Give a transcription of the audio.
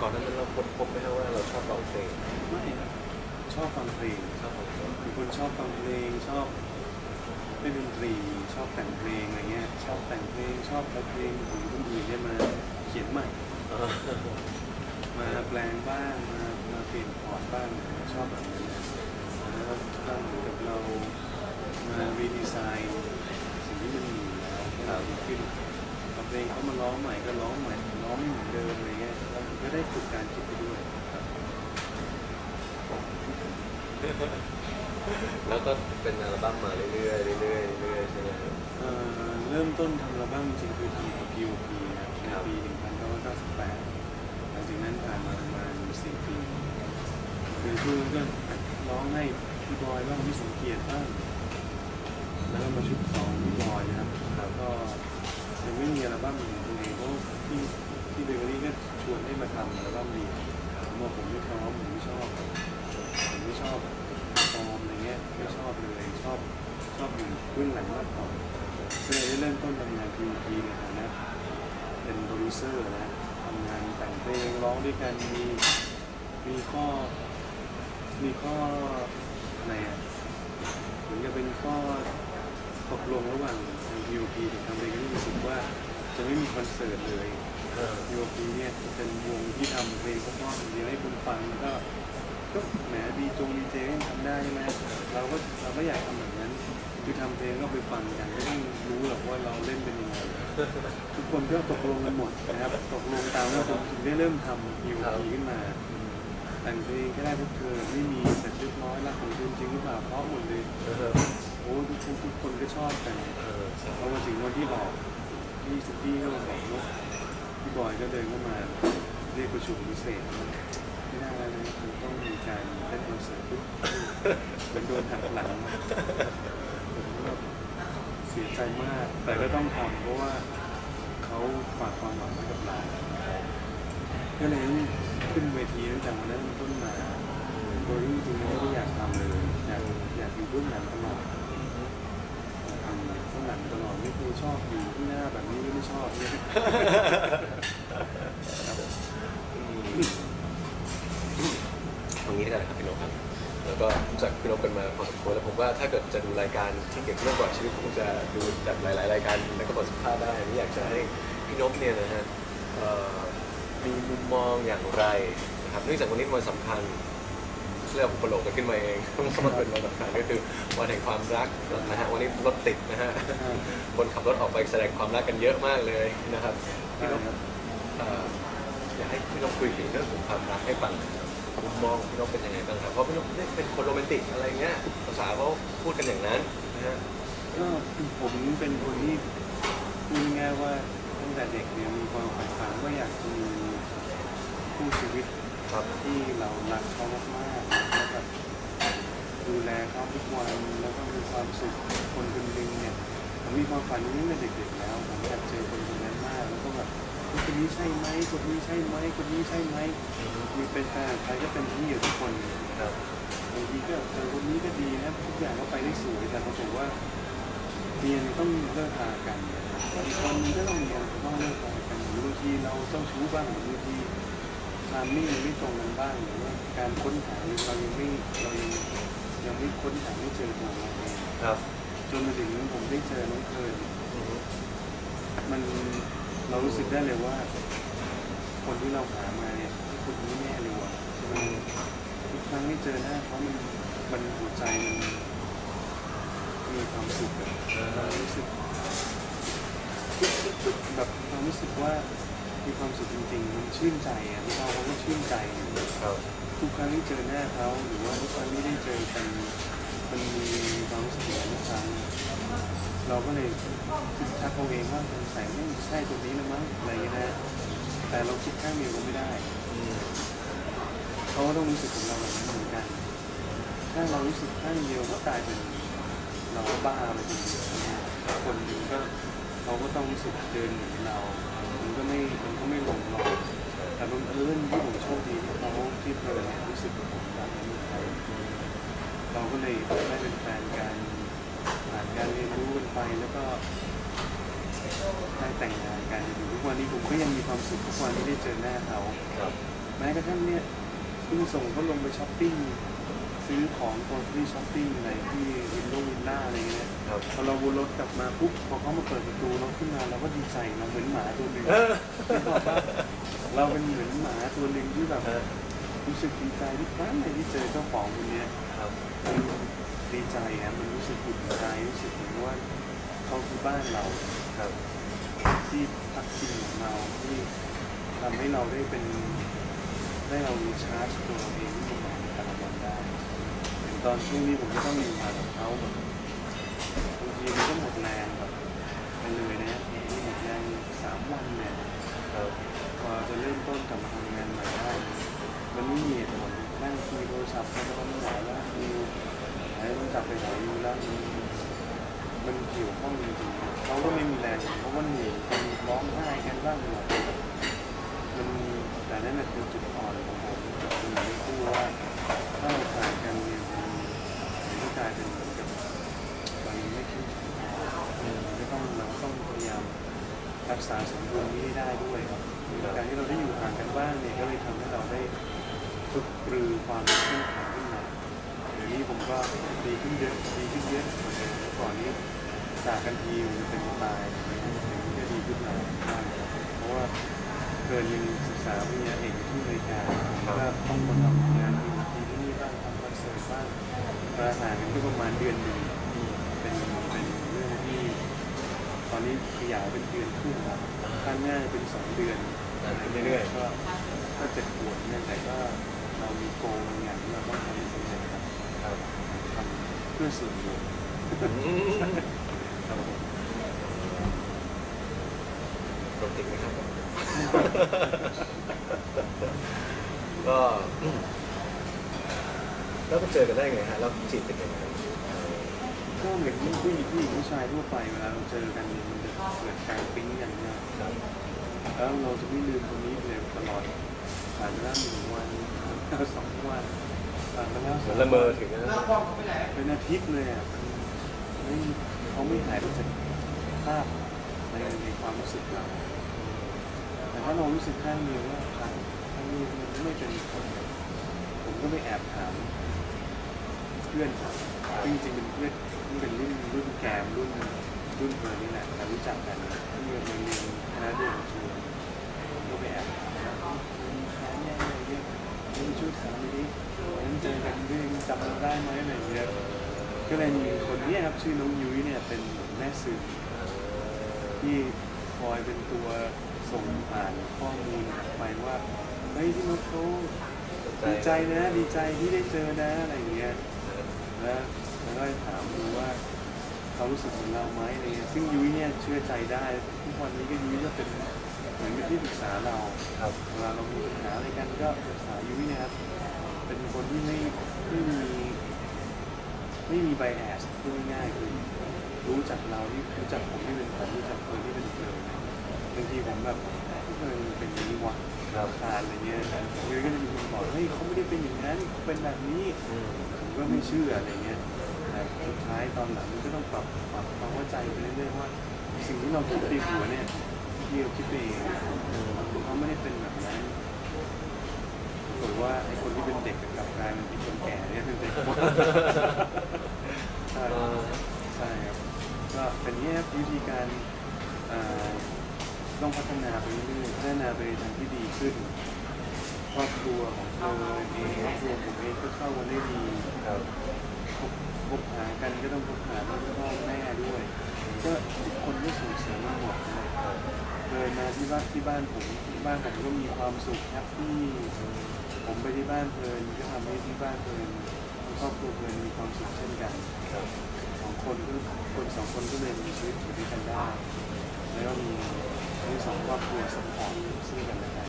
ก่อนหนานั้นเราค้นพบไหมครับว่าเราชอบร้องเพลงไม่ครับชอบฟังเพลงชอบฟังเพลงเป็นคนชอบฟังเพลงชอบเล่นดนตรีชอบแต่งเพลงอะไรเงี้ยชอบแต่งเพลงชอบเอาเพลงของคนอื่นเนี่ยมาเขียนใหม่ เออมาแปลงบ้างมามาเปลี่ยนพอร์ตบ้างชอบแบบนั้นนะแล้วก็ก็เหมือนกับเรามารีดีไซน์สิ่งที่มันมีอยู่แล้วให้มันดีขึ้น เอาเพลงเขามาร้องใหม่ก็ร้องใหม่ร้องไม่เหมือนเดิมอะไรเงี้ยแล้วก็ได้ฝึกการคิดไปด้วยครับแล้วก็เป็นอัลบั้มมาเรื่อยๆเรื่อยๆเรื่อยๆใช่ไหมครับเอ่อเริ่มต้นทำอัลบั้มจริงๆคือทำกับ POP นะครับในปี1998หลังจากนั้นผ่านมาประมาณ4ปีคือช่วงนั้นก็ร้องให้พี่บอยบ้างพี่สมเกียรติบ้างแล้วก็มาชุดสองพี่บอยนะครับ ยังไม่มีอัลบั้มของตัวเองเพราะที่ที่เบเกอรี่ก็ชวนให้มาทำอัลบั้มเดียวผมบอกผมไม่พร้อมผมไม่ชอบผมไม่ชอบฟอร์มอะไรเงี้ยไม่ชอบเลยชอบชอบอยู่เบื้องหลังมากกว่าก็เลยได้เริ่มต้นทำงาน POP ในฐานะเป็นโปรดิวเซอร์นะทำงานแต่งเพลงร้องด้วยกันมีมีข้อมีข้ออะไรอะเหมือนจะเป็นข้อตกลงระหว่าง ทาง POP กับทางเบเกอรี่รู้สึกว่าจะไม่มีคอนเสิร์ตเลยเออ POP เนี่ยจะเป็นวงที่ทำเพลงเพราะๆอย่างเดียวให้คุณฟังแล้วก็ก็แหมดีจงดีเจยังทำได้ใช่ไหมเราก็เราก็อยากทำแบบนั้น คือทำเพลงก็ไปฟังกันไม่ต้องรู้หรอกว่าเราเล่นเป็นยังไงทุกคนก็ตกลงกันหมดนะครับตกลงตามว่าผมถึงได้เริ่มทำ POP ขึ้นมาแต่งเพลงก็ได้พวกเธอไม่มีเสร็จเรียบร้อยรักของคุณจริงหรือเปล่าเพราะหมดเลยเออโอ้ทุกคนทุกคนก็ชอบกันเออพอมาถึงวันที่ออกที่สุกี้ก็มาบอกว่าพี่บอยก็เดินเข้ามาเรียกประชุมพิเศษไม่ได้แล้วนะคือต้องมีการเล่นคอนเสิร์ตเหมือนโดนหักหลังผมก็เสียใจมาก แต่ก็ต้องทำเพราะว่าเขาฝากความหวังไว้กับเราก็เลยขึ้นเวทีตั้งแต่วันนั้นเป็นต้นมาโดยที่จริงๆไม่ได้อยากทำเลยอยากอยากอยู่เบื้องหลังตลอดทำเบื้องหลังตลอดไม่เคย ชอบอยู่ที่หน้าแบบนี้ไม่ชอบเนี่ยตรงนี้ได้เลยครับพี่นกครับแล้วก็รู้จากพี่นกกันมาพอสมควรแล้วผมว่าถ้าเกิดจะดูรายการที่เกี่ยวกับเรื่องประวัติชีวิตคงจะดูจากหลาย ๆ รายการแล้วก็บทสัมภาษณ์ได้นี่อยากจะให้พี่นกเนี่ยนะฮะเอ่อมีมุมมองอย่างไรนะครับเนื่องจากวันนี้เป็นวันสำคัญ เรื่องอุปโลกกันขึ้นมาเองมันเป็นวันสำคัญก็คือวันแห่งความรักนะฮะวันนี้รถติดนะฮะคนขับรถออกไปแสดงความรักกันเยอะมากเลยนะครับพี่นกอยากให้พี่นกคุยถึงเรื่องของความรักให้ฟังนะครับมุมมองพี่นกเป็นยังไงบ้างครับเพราะพี่นกไม่เป็นคนโรแมนติกอะไรเงี้ยภาษาเขาพูดกันอย่างนั้นนะฮะก็ผมเป็นคนที่พูดง่ายว่าตั้งแต่เด็กเนี่ยมีความใฝ่ฝันว่าอยากจะมี ครับที่เรารักเขามากๆแล้วแบบดูแลเขาทุกวันแล้วก็มีความสุขคนคนหนึ่งเนี่ยผมมีความฝันนี้ตั้งแต่เด็กๆแล้วผมอยากเจอคนคนนั้นมากแล้วก็แบบเฮ้ยคนนี้ใช่ไหมคนนี้ใช่ไหมคนนี้ใช่ไหมมีเป็นแฟนใครก็เป็นที่อยู่ทุกคนครับบางทีก็เจอคนนี้ก็ดีนะทุกอย่างก็ไปได้สวยแต่ปรากฏว่าเรียนต้องเลิกทางกันอีกคนนึงก็ต้องเรียนต้องเลิกทางกันหรือบางทีเราเจ้าชู้บ้างหรือบางที ทามมิ่งไม่ตรงกันบ้างหรือว่าการค้นหาเรายังไม่เรายังยังไม่ค้นหาไม่เจอตัวเราเองครับ จนมาถึงผมได้เจอน้องเพลินมันเรารู้สึกได้เลยว่า คนที่เราหามาเนี่ยคนนี้แน่เลยว่ะใช่ไหมทุกครั้งที่เจอหน้าเขามันมันหัวใจมันมีความสุขแบบเรารู้สึกแบบความรู้สึกว่า มีความสุขจริงๆมันชื่นใจอะที่เราเขาก็ชื่นใจครับทุกครั้งที่เจอหน้าเขาหรือว่าทุกครั้งที่ได้เจอกันมันมีความรู้สึกอย่างทุกครั้งเราก็เลยคิดทักเอาเองว่าสงสัยไม่ใช่คนนี้แล้วมั้งอะไรอย่างเงี้ยนะแต่เราคิดข้างเดียวก็ไม่ได้เขาก็ต้องรู้สึกกับเราแบบนั้นเหมือนกัน ถ้าเรารู้สึกข้างเดียวก็กลายเป็นเราก็บ้าไปทีเดียวนะคนหนึงก็เขาก็ต้องรู้สึกเดินเหมือนเรา ก็ไม่มันก็ไม่หลงหรอกแต่บังเอิญที่ผมโชคดีที่เขาที่เธอเนี่ยรู้สึกกับผมแบบนั้นเราก็เลยได้เป็นแฟนกันผ่านการเรียนรู้กันไปแล้วก็ได้แต่งงานกันจนถึงทุกวันนี้ผมก็ยังมีความสุขทุกวันที่ได้เจอหน้าเขาครับคแม้กระทั่งเนี่ยเพิ่งส่งเขาลงไปช้อปปิ้ง ซื้อของตอนที่ช้อปปิ้งอะไรที่วินโดว์วินล่าอะไรเงี้ยครับพอเราวนรถกลับมาปุ๊บพอเขามาเปิดประตูเราขึ้นมาเราก็ดีใจเราเหมือนหมาตัวหนึ่งเออนึกออกปะเราเป็นเหมือนหมาตัวหนึ่งที่แบบเออรู้สึกดีใจทุกครั้งเลยที่เจอเจ้าของคนเนี้ยครับมันดีใจอะมันรู้สึกอุ่นใจรู้สึกเหมือนว่าเขาคือบ้านเราครับที่พักพิงของเราที่ทำให้เราได้เป็นได้เรารีชาร์จตัวเราเองที่มันในแต่ละวันได้อย่าง ตอนช่วงนี้ผมก็ต้องอยู่มากับเขาแบบบางทีมันก็หมดแรงแบบไปเลยนะมีหมดแรงสามวันเนี่ยครับพอจะเริ่มต้นกลับมาทำงานใหม่ได้ มันไม่มีเหตุผลนั่งคุยโทรศัพท์ก็ต้องหาแล้วดูหาต้องกลับไปหาดูแล้วมันมันเกี่ยวข้องจริงๆเขาก็ไม่มีแรงเพราะว่าเหนื่อยกันร้องไห้กันบ้างหมดมันแต่นั่นแหละคือจุดอ่อนของผมผมไม่พูดว่าถ้าเราขาดกันเนี่ยมันมันก็กลายเป็นเหมือนกับเรายังไม่เข้มแข็งพอไม่ต้องเราต้องพยายาม รั กษาสมดุลนี้ได้ด้วยครับการที่เราได้อยู่ห่างกันบ้างเนี่ยก็เลยทำให้เราได้ฝึกปรือความเข้มแข็งขึ้นมาเดี๋ยวนี้ผมก็ดีขึ้นเยอะดีขึ้นเยอะกว่าเดิมเมื่อก่อนนี้จากกันทีมันเป็นตายอย่างเงี้ยเดี๋ยวนี้ก็ดีขึ้นมาบ้างเพราะว่าเกินยังศึกษาวิญญาเอกที่อเมริกาก็ต้องมาทำงานที่ที่นี่บ้างทำคอนเสิร์ตบ้างมาห่างกันก็ประมาณเดือนหนึ่ง เป็นเป็นเรื่องที่ ต อนนี้ขยายเป็นเดือนครึ่งครับขั้นหน้าจะเป็นสองเดือนนานขึ้นเรื่อยๆก็ก็เจ็บปวดเนี่ยแต่ก็เรามีโกงอย่างที่เราต้องทำให้สำเร็จครับครับทำเพื่อส่วนรวมอืมครับผมโรแมนติกไหมครับก็แล้วไปเจอกันได้ไงฮะแล้วจีบเป็นยังไง ก็เหมือนผู้หญิงผู้หญิงผู้ชายทั่วไปเวลาเราเจอกันเนี่ยมันจะเกิดการปิ๊งกันเนี่ยครับแล้วเราจะไม่ลืมคนนี้เลยตลอดผ่านไปแล้วหนึ่งวันผ่านไปแล้วสองวันผ่านไปแล้วเหสมืออนงละเมอถึงนะ เป็นอาทิตย์เลยอะไม่เขาไม่หายไปจากภาพในในความรู้สึกเราแต่ถ้าเรารู้สึกข้างเดียวว่าครั้งครั้งนี้มันไม่เป็นผลผมก็ไปแอบถาม เพื่อนผมซึ่งจริงๆเป็นเพื่อนที่เป็นรุ่นรุ่นแกมรุ่นรุ่นเพื่อนนี่แหละแต่รู้จักกันที่เรียนเรียนคณะเดียวกันชัวผมก็ไปแอบมว่ามีแฟนยังไงเนี่ยม่ช่วยถามดิวันนั้นเจอกันด้วยจำเราได้ไหมอะไรเงี้ยก็เลยมีคนนี้ครับชื่อน้องยุ้ยเนี่ยเป็นแม่สื่อที่คอยเป็นตัวส่งผ่านข้อมูลไปว่าเฮ้ยที่มดเขาดีใจนะดีใจที่ได้เจอนะอะไรเงี้ย แล้วแล้วก็ถามดูว่าเขารู้สึกเหมือนเราไหมอะไรเงี้ยซึ่งยุ้ยเนี่ยเชื่อใจได้ทุกวันนี้ก็ยุ้ยก็เป็นเหมือนกับที่ปรึกษาเราครับเวลาเรามีปัญหาอะไรกันก็ปรึกษายุ้ยนะครับ เป็นคนที่ไม่ไม่มีไม่มีไบแอสพูดง่ายๆคือรู้จักเราที่รู้จักผมที่เป็นผมรู้จักเฟิร์นที่เป็นเฟิร์นบางทีผมแบบเฟิร์นเป็นอย่างนี้วะครับทานอะไรเงี้ยยุ้ยก็จะมีคนบอกเฮ้ยเขาไม่ได้เป็นอย่างนั้นเขาเป็นแบบนี้อืมผม ก็ไม่เชื่ออะไรเงี้ยแต่สุดท้ายตอนหลังมันก็ต้องปรับปรับความเข้าใจไปเรื่อยๆว่า สิ่งที่เราคิดในหัวเนี่ยที่เราคิดไปเองเขาไม่ได้เป็นแบบนั้นปรากฏว่าไอ้คนที่เป็นเด็กกลับกลายเป็นไอ้คนแก่เนี่ยเป็นเด็กใช่เอ่อใช่ครับก็เป็นอย่างนี้ครับวิธีการอ่าต้องพัฒนาไปเรื่อยๆพัฒนาไปทางที่ดีขึ้น ครอบครัวของเธอเองครอบครัวผมเองก็เข้ากันได้ดีครับคบหากันก็ต้องคบหาพ่อแม่ด้วย ก็ทุกคนก็ส่งเสริมกันหมดนะครับเลยมาที่บ้านที่บ้านผมที่บ้านผมก็มีความสุขแฮปปี้ผมไปที่บ้านเพลินก็ทำให้ที่บ้านเพลินครอบครัวเพลินมีความสุขเช่นกันสองคนก็คนสองคนก็เลยมีชีวิตอยู่ด้วยกันได้แล้วมีทั้งสองครอบครัวสปอร์ตซึ่งกันและกัน